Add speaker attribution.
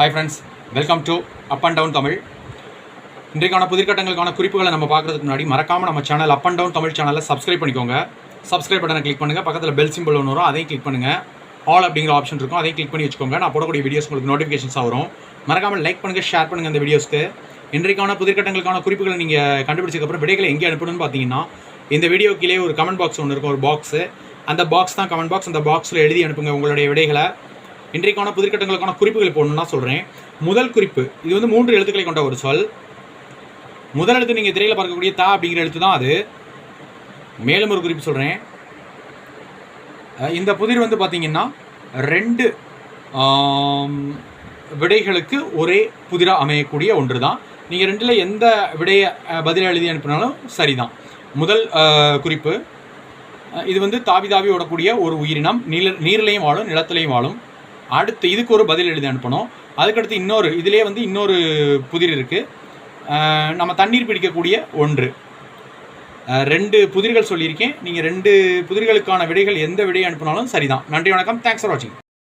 Speaker 1: Hi friends welcome to up and down Tamil இன்றைக்கான புதிர்கட்டங்களுக்கான குறிப்புகளை நம்ம பார்க்குறதுக்கு முன்னாடி மறக்காமல் நம்ம channel up and down Tamil சேனலை சப்ஸ்கிரைப் பண்ணிக்கோங்க. சப்ஸ்கிரைப் பட்டனை கிளிக் பண்ணுங்கள் பக்கத்தில் பெல் சிம்பிள் ஒன்று வரும் அதையும் கிளிக் பண்ணுங்கள் ஆல் அப்படிங்கிற ஆப்ஷன் இருக்கும் அதையும் கிளிக் பண்ணி வச்சுக்கோங்க. நான் போடக்கூடிய வீடியோஸ் உங்களுக்கு நோட்டிஃபிகேஷன்ஸாக வரும். மறக்காமல் லைக் பண்ணுங்கள் ஷேர் பண்ணுங்கள் இந்த வீடியோஸ்க்கு இன்றைக்கான புதிர்கட்டங்களுக்கான குறிப்புகளை நீங்கள் கண்டுபிடிச்சதுக்கப்புறம் விடைகளை எங்கே அனுப்பணும்னு பார்த்தீங்கன்னா இந்த வீடியோ கீழே ஒரு கமெண்ட் பாக்ஸ் ஒன்று இருக்கும் ஒரு பாக்ஸு அந்த பாக்ஸ் தான் கமெண்ட் பாக்ஸ் அந்த பாக்ஸில் எழுதி அனுப்புங்க உங்களுடைய விடைகளை. இன்றைக்கான புதிர்கட்டங்களுக்கான குறிப்புகள் போடணும்னா சொல்கிறேன் முதல் குறிப்பு இது வந்து மூன்று எழுத்துக்களை கொண்ட ஒரு சொல். முதல் எழுத்து நீங்கள் திரையில் பார்க்கக்கூடிய தா அப்படிங்கிற எழுத்து தான் அது. மேலும் ஒரு குறிப்பு சொல்கிறேன் இந்த புதிர் வந்து பார்த்தீங்கன்னா ரெண்டு விடைகளுக்கு ஒரே புதிராக அமையக்கூடிய ஒன்று தான் நீங்கள் ரெண்டில் எந்த விடையை பதில் எழுதி அனுப்பினாலும் சரிதான். முதல் குறிப்பு இது வந்து தாவி தாவி ஓடக்கூடிய ஒரு உயிரினம். நீல நீர்லையும் வாழும் நிலத்திலையும் வாழும். அடுத்து இதுக்கு ஒரு பதில் எழுதி அனுப்பணும். அதுக்கடுத்து இன்னொரு இதிலே வந்து இன்னொரு புதிர் இருக்குது நம்ம தண்ணீர் பிடிக்கக்கூடிய ஒன்று. ரெண்டு புதிர்கள் சொல்லியிருக்கேன். நீங்கள் ரெண்டு புதிர்களுக்கான விடைகள் எந்த விடையை அனுப்பினாலும் சரிதான். நன்றி வணக்கம். தேங்க்ஸ் ஃபார் வாட்சிங்